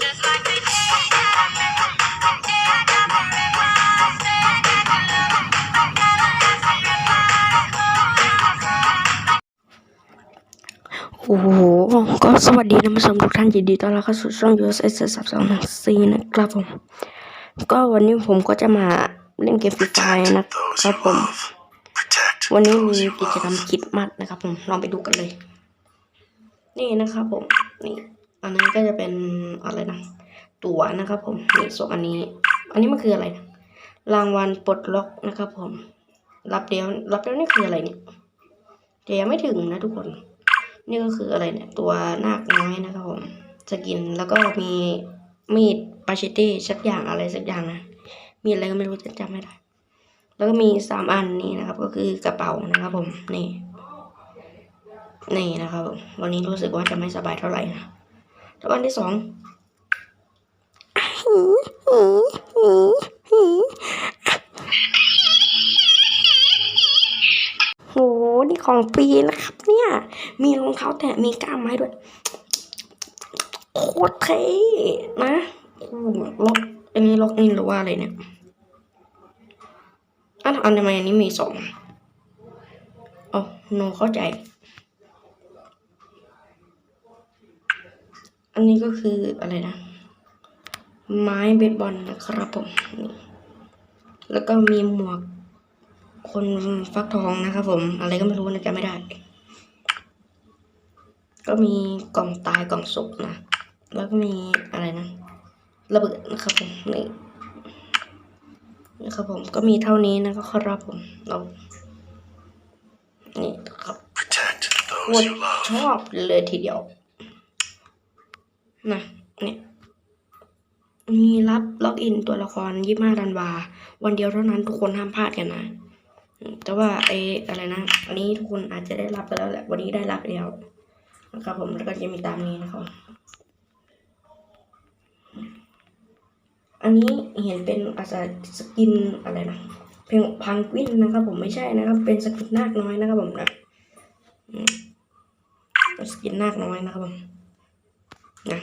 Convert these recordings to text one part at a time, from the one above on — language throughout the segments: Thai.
โอ้โหก็สวัสดีท่านผู้ชมทุกท่านยินดีต้อนรับเข้าสู่ช่อง USS 3 2 1 4นะครับผม ก็วันนี้ผมก็จะมาเล่นเกมฟรีไฟนะครับผม วันนี้มีกิจกรรมคิดมัดนะครับผมลองไปดูกันเลย นี่นะครับผม นี่ อันนี้ก็จะเป็นอะไรนะตั๋วนะครับผมนี่ส่วนอันนี้ อันนี้มันคืออะไรนะรางวัลปลดล็อกนะครับ ผม รับเดียวรับเดียวนี่คืออะไรเนี่ยแต่ยังไม่ถึงนะทุกคน นี่ก็คืออะไรเนี่ย ตัวนาคน้อยนะครับผมสกินแล้วก็มีมีดปาชเต้สักอย่างอะไรสักอย่างนะมีอะไรก็ไม่รู้จะจำไม่ได้ แล้วก็มีสามอันนี้นะครับ ก็คือกระเป๋านะครับผมนี่นี่นะครับผมวันนี้รู้สึกว่าจะไม่สบายเท่าไหร่นะ แล้ววันที่สองโห นี่ของฟรีนะครับเนี่ย มีรองเท้าแตะมีก้ามไม้ด้วย โคตรเท่นะล็อกอันนี้ล็อกอินหรือว่าอะไรเนี่ยอันอันทำไมอันนี้มีสองอ๋อโนเข้าใจ นนี้ก็คืออะไรนะ ไม้เบสบอลนะครับผมนี่แล้วก็มีหมวกคนฟักทองนะครับผม อะไรก็ไม่รู้นะจำไม่ได้ ก็มีกล่องตายกล่องศพนะ แล้วก็มีอะไรนะ ระเบิดนะครับผมนี่นะครับผมก็มีเท่านี้นะครับผมเรานี่ครับ Protect โค those ตร you love. ชอบเลยทีเดียว นะเนี่ยมีรับล็อกอินตัวละครยี่ห้าธันวา วันเดียวเท่านั้นทุกคนห้ามพลาดกันนะ แต่ว่าไอ้อะไรนะ อันนี้ทุกคนอาจจะได้รับไปแล้วแหละ วันนี้ได้รับแล้วนะครับผมแล้วก็จะมีตามนี้นะครับ อันนี้เห็นเป็นอาจจะสกินอะไรนะ เพลงพังกวินนะครับผมไม่ใช่นะครับ เป็นสกินนาคน้อยนะครับผมนะสกินนาคน้อยนะครับผม นะ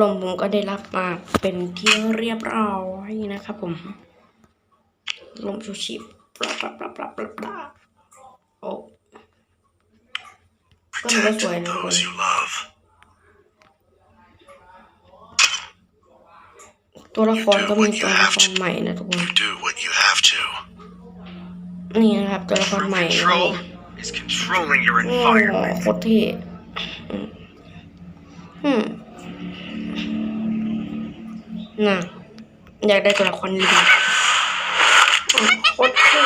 ลมผมก็ได้รับมาเป็นที่เรียบร้อยนะครับผม ลมชูชีพปลาปลาปลาปลาปลาปลาโอ้ก็ถือว่าสวยนะทุกคนตัวละครก็มีตัวละครใหม่นะทุกคน นี่นะครับตัวละครใหม่โอ้ environment. โคตรเท่ อืมอืมน่ะอยากได้ตัวละครลิงอืมโคตรเท่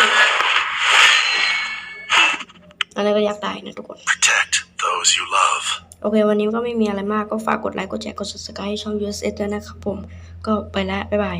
อะไรก็อยากได้นะทุกคน Protect those you love. โอเค วันนี้ก็ไม่มีอะไรมากก็ฝากกดไลค์ กดแชร์ กด subscribe ให้ช่อง USS ด้วยนะครับผม ก็ไปแล้ว บ๊ายบาย